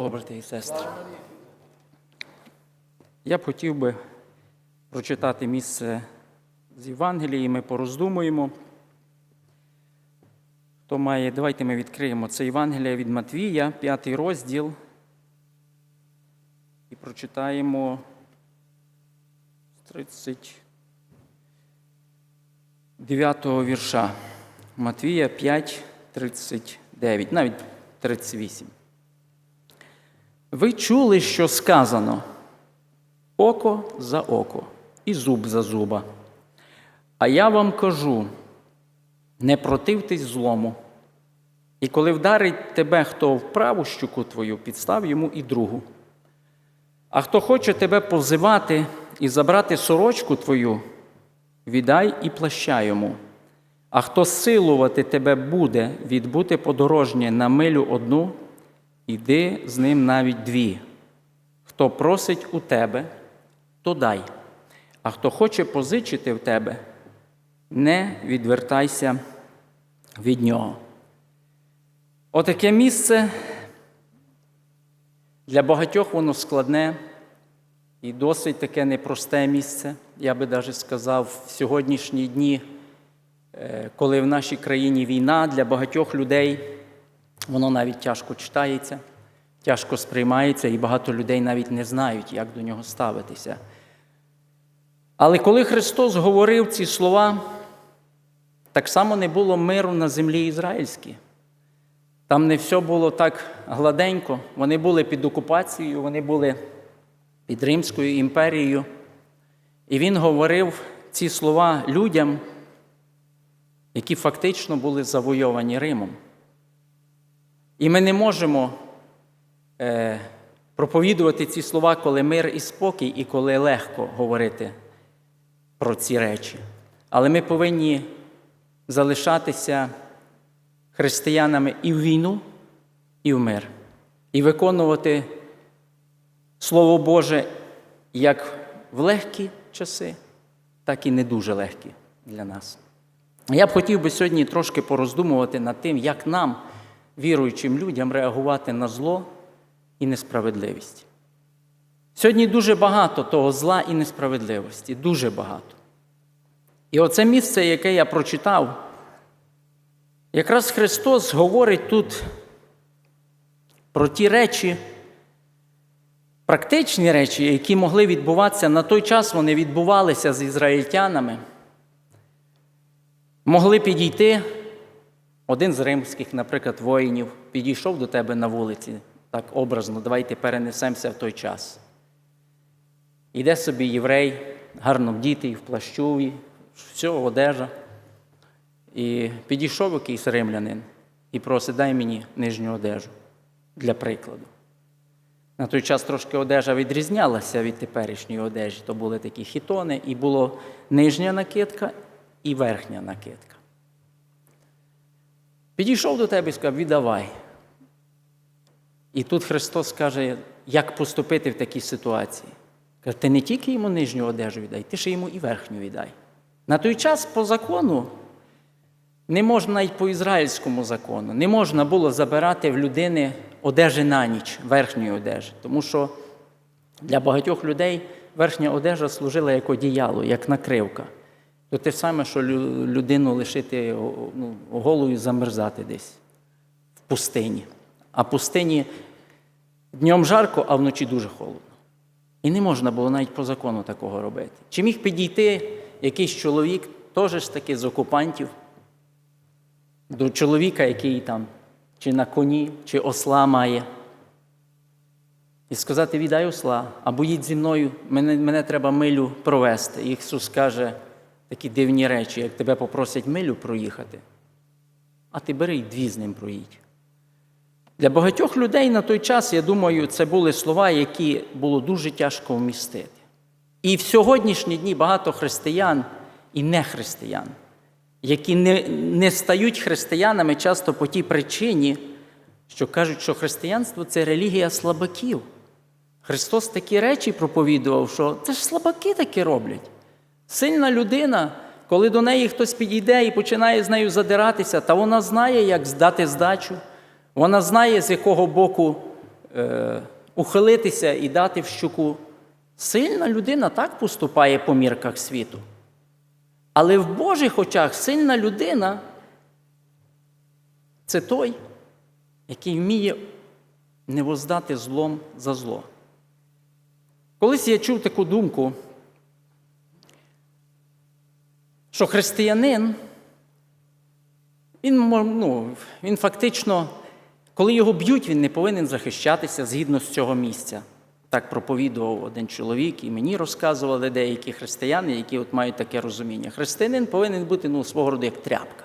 О, брати і сестри. Я б хотів би прочитати місце з Євангелії, ми пороздумуємо. Хто має, давайте ми відкриємо це Євангелія від Матвія, п'ятий розділ. І прочитаємо з 39 вірша. Матвія 5, 39, навіть 38. Ви чули, що сказано око за око і зуб за зуба. А я вам кажу: не противтесь злому. І коли вдарить тебе хто в праву щуку твою, підстав йому і другу. А хто хоче тебе позивати і забрати сорочку твою, віддай і плаща йому. А хто силувати тебе буде відбути подорожнє на милю одну, іди з ним навіть дві. Хто просить у тебе, то дай. А хто хоче позичити в тебе, не відвертайся від нього. Отаке місце для багатьох воно складне і досить таке непросте місце. Я би навіть сказав, в сьогоднішні дні, е, коли в нашій країні війна, для багатьох людей воно навіть тяжко читається, тяжко сприймається, і багато людей навіть не знають, як до нього ставитися. Але коли Христос говорив ці слова, так само не було миру на землі ізраїльській. Там не все було так гладенько. Вони були під окупацією, вони були під Римською імперією. І він говорив ці слова людям, які фактично були завойовані Римом. І ми не можемо е, проповідувати ці слова, коли мир і спокій, і коли легко говорити про ці речі. Але ми повинні залишатися християнами і в війну, і в мир, і виконувати Слово Боже як в легкі часи, так і не дуже легкі для нас. Я б хотів би сьогодні трошки пороздумувати над тим, як нам, віруючим людям, реагувати на зло і несправедливість. Сьогодні дуже багато того зла і несправедливості, дуже багато. І оце місце, яке я прочитав, якраз Христос говорить тут про ті речі, практичні речі, які могли відбуватися на той час, вони відбувалися з ізраїльтянами. Могли підійти один з римських, наприклад, воїнів, підійшов до тебе на вулиці, так образно, давайте перенесемося в той час. Іде собі єврей, гарно вдітий, в плащу, все, одежа. І підійшов якийсь римлянин і просить, дай мені нижню одежу для прикладу. На той час трошки одежа відрізнялася від теперішньої одежі. То були такі хітони, і була нижня накидка і верхня накидка. Підійшов до тебе і сказав, віддавай. І тут Христос каже, як поступити в такій ситуації. Каже, ти не тільки йому нижню одежу віддай, ти ще йому і верхню віддай. На той час по закону не можна навіть по ізраїльському закону, не можна було забирати в людини одежі на ніч, верхньої одежі. Тому що для багатьох людей верхня одежа служила як одіяло, як накривка. То те саме, що людину лишити ну, голою замерзати десь в пустині. А пустині днем жарко, а вночі дуже холодно. І не можна було навіть по закону такого робити. Чи міг підійти якийсь чоловік, теж ж таки з окупантів, до чоловіка, який там чи на коні, чи осла має, і сказати: віддай осла, або їдь зі мною, мене, мене треба милю провести. Ісус каже такі дивні речі, як тебе попросять милю проїхати, а ти бери й дві з ним проїдь. Для багатьох людей на той час, я думаю, це були слова, які було дуже тяжко вмістити. І в сьогоднішні дні багато християн і нехристиян, які не, не стають християнами часто по тій причині, що кажуть, що християнство це релігія слабаків. Христос такі речі проповідував, що це ж слабаки такі роблять. Сильна людина, коли до неї хтось підійде і починає з нею задиратися, та вона знає, як здати здачу, вона знає, з якого боку е, ухилитися і дати в щуку. Сильна людина так поступає по мірках світу. Але в Божих очах сильна людина це той, який вміє не воздати злом за зло. Колись я чув таку думку, що християнин, він, ну, він фактично, коли його б'ють, він не повинен захищатися згідно з цього місця. Так проповідував один чоловік, і мені розказували деякі християни, які от мають таке розуміння. Християнин повинен бути ну, свого роду як тряпка.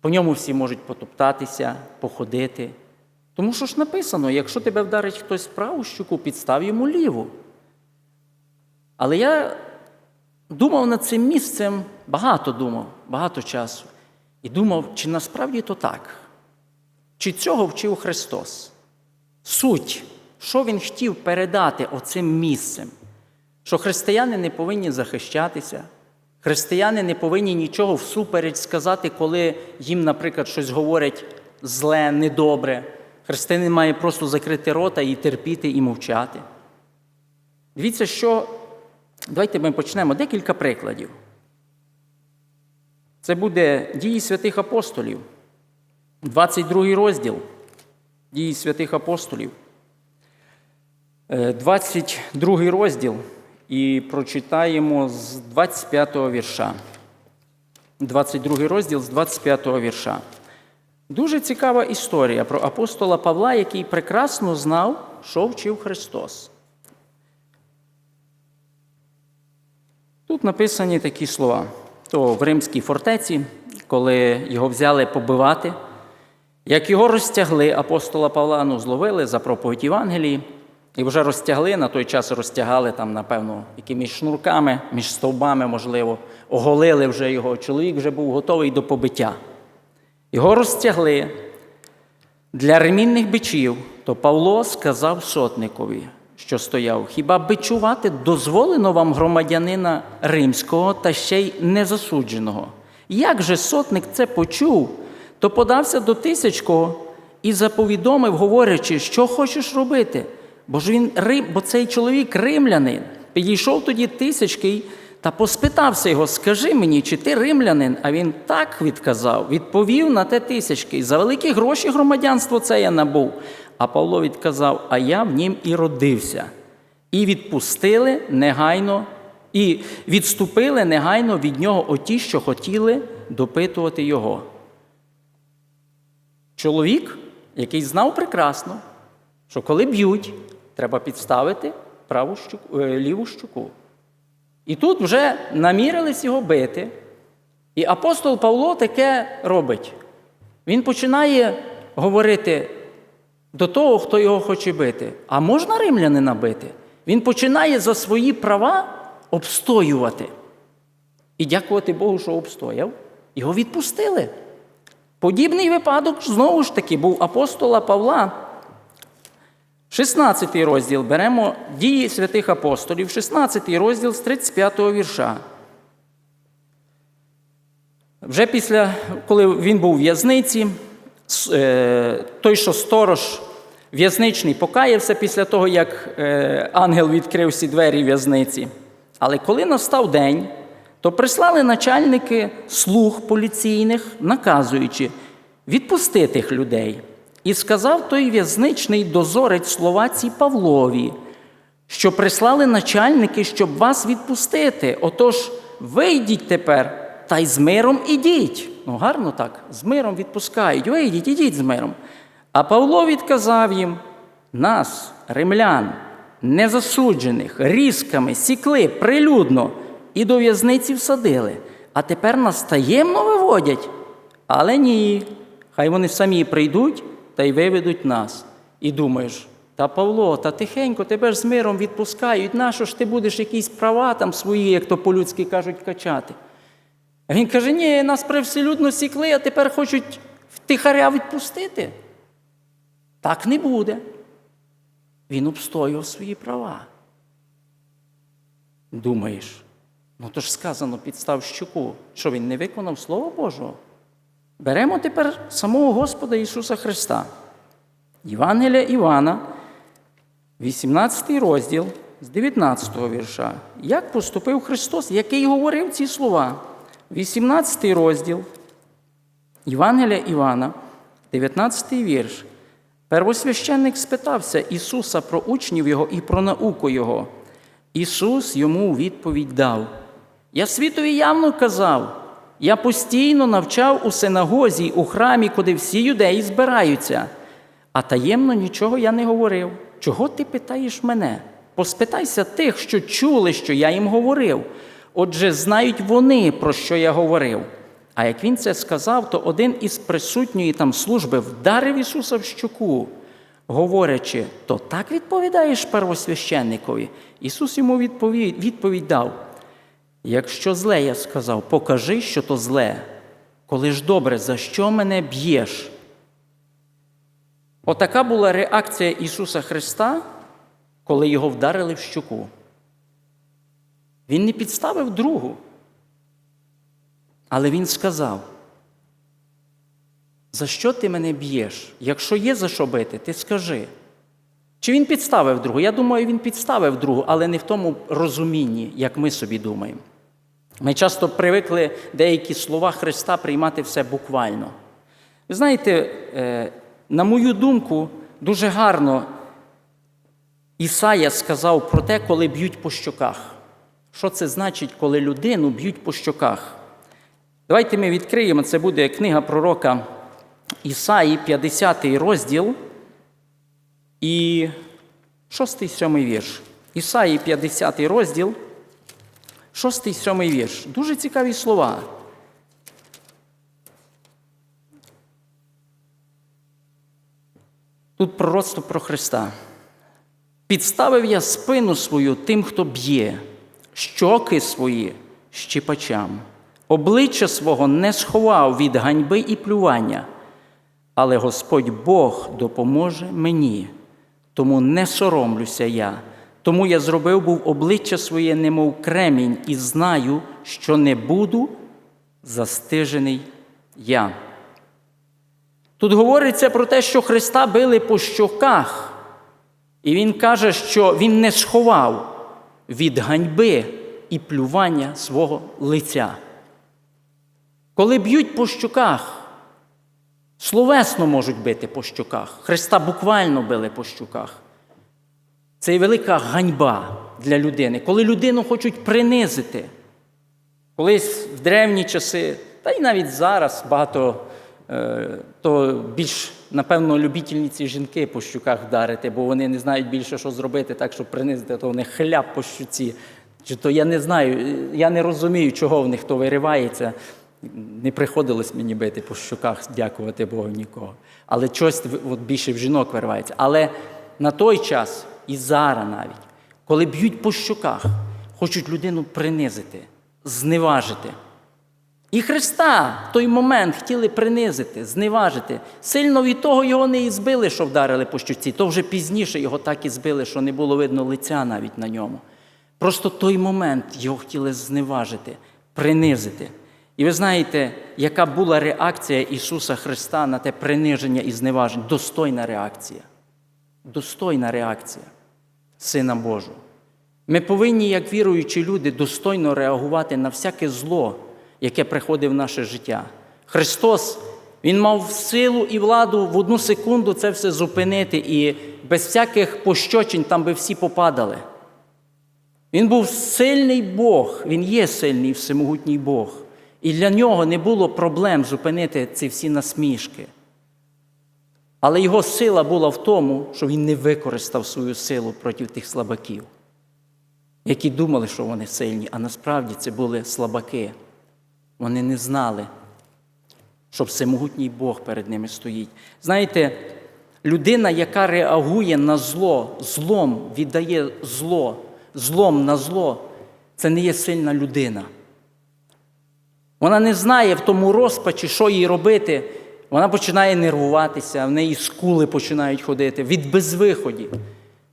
По ньому всі можуть потоптатися, походити. Тому що ж написано, якщо тебе вдарить хтось праву щуку, підстав йому ліву. Але я думав над цим місцем, багато думав, багато часу. І думав, чи насправді то так? Чи цього вчив Христос? Суть, що Він хотів передати оцим місцем, що християни не повинні захищатися, християни не повинні нічого всупереч сказати, коли їм, наприклад, щось говорять зле, недобре. Християнин має просто закрити рота і терпіти і мовчати. Дивіться, що давайте ми почнемо декілька прикладів. Це буде дії святих апостолів, 22 розділ дії святих апостолів, Е, 22 розділ і прочитаємо з 25 го вірша. 22 розділ з 25 го вірша. Дуже цікава історія про апостола Павла, який прекрасно знав, що вчив Христос. Тут написані такі слова. То в римській фортеці, коли його взяли побивати, як його розтягли, апостола Павла ну, зловили за проповідь Євангелії, і вже розтягли, на той час розтягали там, напевно, якимись шнурками, між стовбами, можливо, оголили вже його. Чоловік вже був готовий до побиття. Його розтягли для ремінних бичів, то Павло сказав сотникові, що стояв: хіба бичувати дозволено вам громадянина римського та ще й незасудженого? Як же сотник це почув, то подався до тисячкого і заповідомив, говорячи, що хочеш робити. Бо ж він рим, бо цей чоловік римлянин. Підійшов тоді тисячкий та поспитався його: Скажи мені, чи ти римлянин? А він так відказав, відповів на те тисячки. За великі гроші громадянство це я набув. А Павло відказав: А я в нім і родився. І відпустили негайно, і відступили негайно від нього оті, що хотіли допитувати його. Чоловік, який знав прекрасно, що коли б'ють, треба підставити праву щуку, е, ліву щуку. І тут вже намірились його бити. І апостол Павло таке робить. Він починає говорити до того, хто його хоче бити. А можна римлянина бити? Він починає за свої права обстоювати. І дякувати Богу, що обстояв. Його відпустили. Подібний випадок знову ж таки був апостола Павла. 16 розділ беремо дії святих апостолів, 16 розділ з 35 вірша. Вже після, коли він був у в'язниці, той, що сторож в'язничний, покаявся після того, як е, ангел відкрив всі двері в'язниці. Але коли настав день, то прислали начальники слуг поліційних, наказуючи відпусти тих людей. І сказав той в'язничний дозорець словаці Павлові, що прислали начальники, щоб вас відпустити. Отож, вийдіть тепер та й з миром ідіть. Ну, гарно так, з миром відпускають. Вийдіть, ідіть з миром. А Павло відказав їм: нас, римлян, незасуджених, різками сікли прилюдно і до в'язниці всадили. А тепер нас таємно виводять. Але ні, хай вони самі прийдуть та й виведуть нас. І думаєш, та Павло, та тихенько, тебе ж з миром відпускають, нащо ж ти будеш якісь права там свої, як то по-людськи кажуть, качати? А він каже, ні, нас привселюдно сікли, а тепер хочуть втихаря відпустити. Так не буде. Він обстоював свої права. Думаєш, ну то ж сказано, підстав щуку, що він не виконав Слово Божого. Беремо тепер самого Господа Ісуса Христа. Євангелія Івана, 18 розділ з 19 вірша. Як поступив Христос, який говорив ці слова? 18 розділ Євангелія Івана, 19 вірш. Первосвященник спитався Ісуса про учнів Його і про науку Його. Ісус йому відповідь дав: Я світові явно казав, я постійно навчав у синагозі, у храмі, куди всі юдеї збираються, а таємно нічого я не говорив. Чого ти питаєш мене? Поспитайся тих, що чули, що я їм говорив. Отже, знають вони, про що я говорив. А як він це сказав, то один із присутньої там служби вдарив Ісуса в щоку, говорячи, то так відповідаєш первосвященникові. Ісус йому відповідь, відповідь дав: Якщо зле я сказав, покажи, що то зле. Коли ж добре, за що мене б'єш? Отака була реакція Ісуса Христа, коли його вдарили в щоку. Він не підставив другу. Але він сказав: за що ти мене б'єш? Якщо є за що бити, ти скажи. Чи він підставив другу? Я думаю, він підставив другу, але не в тому розумінні, як ми собі думаємо. Ми часто привикли деякі слова Христа приймати все буквально. Ви знаєте, е, на мою думку, дуже гарно Ісая сказав про те, коли б'ють по щоках. Що це значить, коли людину б'ють по щоках? Давайте ми відкриємо, це буде книга пророка Ісаї, 50 розділ і 6-7 вірш. Ісаї, 50 розділ, 6-7 вірш. Дуже цікаві слова. Тут пророцтво про Христа. Підставив я спину свою тим, хто б'є, щоки свої щипачам. Обличчя свого не сховав від ганьби і плювання, але Господь Бог допоможе мені, тому не соромлюся я. Тому я зробив був обличчя своє, немов кремінь, і знаю, що не буду застижений я. Тут говориться про те, що Христа били по щоках, і Він каже, що Він не сховав від ганьби і плювання свого лиця. Коли б'ють по щоках, словесно можуть бити по щоках. Христа буквально били по щоках. Це є велика ганьба для людини. Коли людину хочуть принизити. Колись в древні часи, та й навіть зараз багато, е, то більш, напевно, любітельниці жінки по щуках вдарити, бо вони не знають більше, що зробити, так, щоб принизити, то вони хляб по щуці. Чи то я не знаю, я не розумію, чого в них то виривається. Не приходилось мені бити по щоках, дякувати Богу нікого. Але щось от більше в жінок виривається. Але на той час і зараз навіть, коли б'ють по щоках, хочуть людину принизити, зневажити. І Христа в той момент хотіли принизити, зневажити. Сильно від того його не і збили, що вдарили по щуці, то вже пізніше його так і збили, що не було видно лиця навіть на ньому. Просто той момент його хотіли зневажити, принизити. І ви знаєте, яка була реакція Ісуса Христа на те приниження і зневаження? Достойна реакція. Достойна реакція Сина Божого. Ми повинні, як віруючі люди, достойно реагувати на всяке зло, яке приходить в наше життя. Христос, Він мав силу і владу в одну секунду це все зупинити, і без всяких пощочень там би всі попадали. Він був сильний Бог, Він є сильний всемогутній Бог. І для нього не було проблем зупинити ці всі насмішки. Але його сила була в тому, що він не використав свою силу проти тих слабаків, які думали, що вони сильні, а насправді це були слабаки. Вони не знали, що всемогутній Бог перед ними стоїть. Знаєте, людина, яка реагує на зло, злом віддає зло, злом на зло, це не є сильна людина. Вона не знає в тому розпачі, що їй робити. Вона починає нервуватися, в неї скули починають ходити від безвиходів.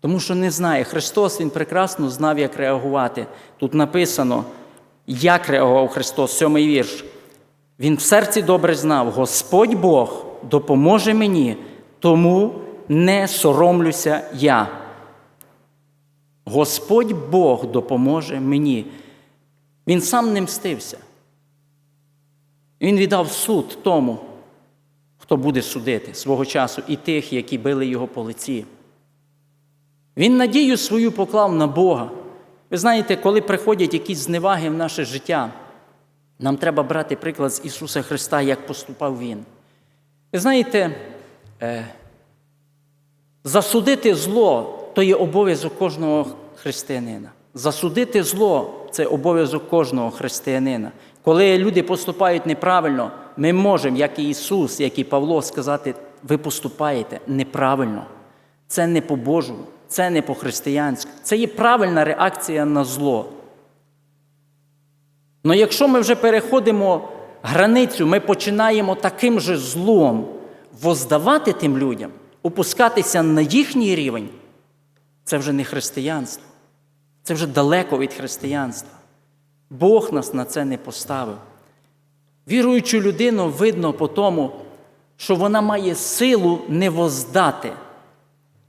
Тому що не знає. Христос Він прекрасно знав, як реагувати. Тут написано, як реагував Христос, сьомий вірш. Він в серці добре знав, Господь Бог допоможе мені, тому не соромлюся я. Господь Бог допоможе мені. Він сам не мстився. Він віддав суд тому, хто буде судити свого часу, і тих, які били його по лиці. Він надію свою поклав на Бога. Ви знаєте, коли приходять якісь зневаги в наше життя, нам треба брати приклад з Ісуса Христа, як поступав Він. Ви знаєте, е, засудити зло то є обов'язок кожного християнина. Засудити зло це обов'язок кожного християнина. Коли люди поступають неправильно, ми можемо, як і Ісус, як і Павло, сказати, ви поступаєте неправильно. Це не по-божому, це не по-християнськи. Це є правильна реакція на зло. Але якщо ми вже переходимо границю, ми починаємо таким же злом воздавати тим людям, опускатися на їхній рівень, це вже не християнство. Це вже далеко від християнства. Бог нас на це не поставив. Віруючу людину видно по тому, що вона має силу не воздати.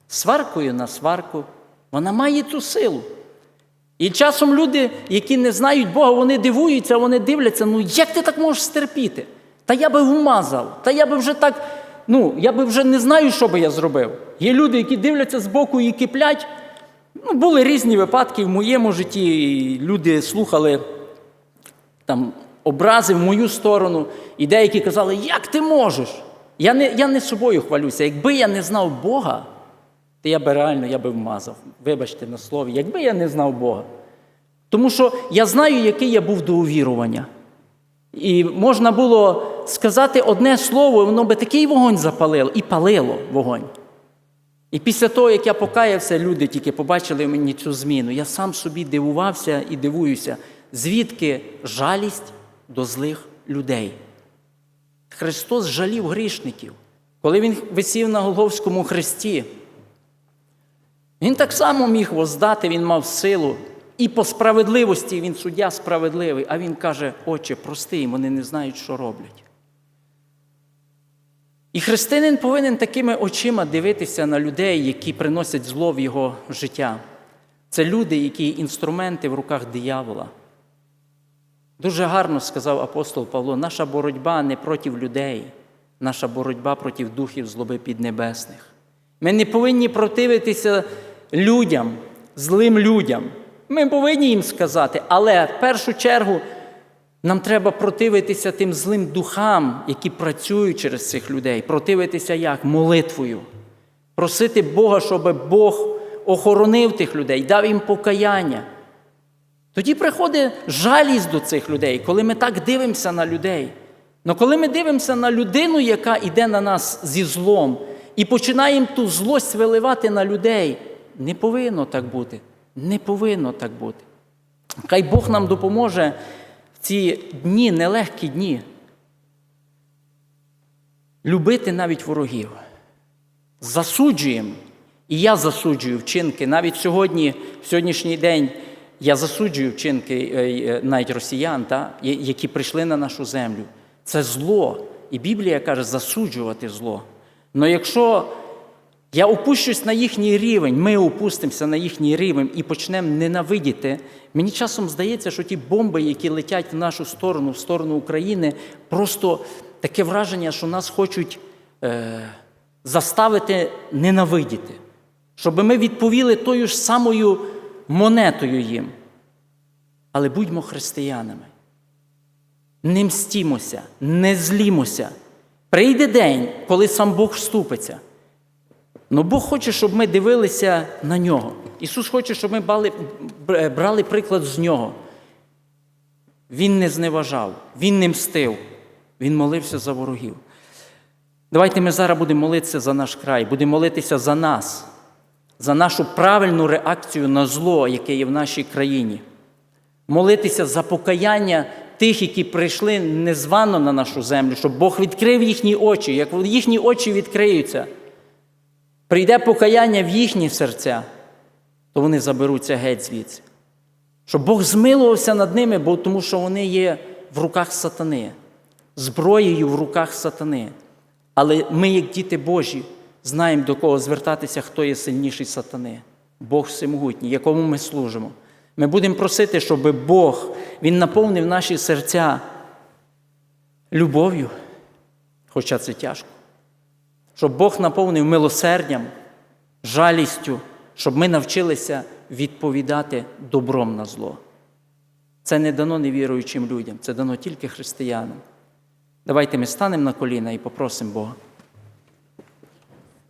Сваркою на сварку, вона має цю силу. І часом люди, які не знають Бога, вони дивуються, вони дивляться, ну як ти так можеш стерпіти? Та я би вмазав, та я би вже так, ну, я би вже не знаю, що би я зробив. Є люди, які дивляться збоку і киплять. Ну, були різні випадки в моєму житті. Люди слухали там образи в мою сторону, і деякі казали, як ти можеш? Я не, я не собою хвалюся. Якби я не знав Бога, то я би реально я би вмазав. Вибачте на слові, якби я не знав Бога. Тому що я знаю, який я був до увірування. І можна було сказати одне слово, і воно би такий вогонь запалило, і палило вогонь. І після того, як я покаявся, люди тільки побачили в мені цю зміну. Я сам собі дивувався і дивуюся, звідки жалість до злих людей. Христос жалів грішників. Коли Він висів на Голговському хресті, Він так само міг воздати, Він мав силу. І по справедливості він суддя справедливий, а він каже, Отче, прости їм, вони не знають, що роблять. І християнин повинен такими очима дивитися на людей, які приносять зло в його життя. Це люди, які інструменти в руках диявола. Дуже гарно сказав апостол Павло, наша боротьба не проти людей, наша боротьба проти духів злоби піднебесних. Ми не повинні противитися людям, злим людям. Ми повинні їм сказати, але в першу чергу нам треба противитися тим злим духам, які працюють через цих людей. Противитися як? Молитвою. Просити Бога, щоб Бог охоронив тих людей, дав їм покаяння. Тоді приходить жалість до цих людей, коли ми так дивимося на людей. Але коли ми дивимося на людину, яка йде на нас зі злом, і починаємо ту злость виливати на людей, не повинно так бути. Не повинно так бути. Хай Бог нам допоможе в ці дні, нелегкі дні, любити навіть ворогів. Засуджуємо. І я засуджую вчинки. Навіть сьогодні, в сьогоднішній день, я засуджую вчинки е, навіть росіян, та, які прийшли на нашу землю. Це зло. І Біблія каже, засуджувати зло. Але якщо я опущусь на їхній рівень, ми опустимося на їхній рівень і почнемо ненавидіти. Мені часом здається, що ті бомби, які летять в нашу сторону, в сторону України, просто таке враження, що нас хочуть е, заставити ненавидіти, щоб ми відповіли тою ж самою монетою їм. Але будьмо християнами. Не мстімося, не злімося. Прийде день, коли сам Бог вступиться. Ну Бог хоче, щоб ми дивилися на нього. Ісус хоче, щоб ми брали, брали приклад з нього. Він не зневажав, Він не мстив, Він молився за ворогів. Давайте ми зараз будемо молитися за наш край, будемо молитися за нас, за нашу правильну реакцію на зло, яке є в нашій країні. Молитися за покаяння тих, які прийшли незвано на нашу землю, щоб Бог відкрив їхні очі. Як їхні очі відкриються, прийде покаяння в їхні серця, то вони заберуться геть звідси. Щоб Бог змилувався над ними, бо тому що вони є в руках сатани, зброєю в руках сатани. Але ми, як діти Божі, знаємо, до кого звертатися, хто є сильніший сатани. Бог всемогутній, якому ми служимо. Ми будемо просити, щоб Бог Він наповнив наші серця любов'ю, хоча це тяжко. Щоб Бог наповнив милосердям, жалістю, щоб ми навчилися відповідати добром на зло. Це не дано невіруючим людям, це дано тільки християнам. Давайте ми станемо на коліна і попросимо Бога.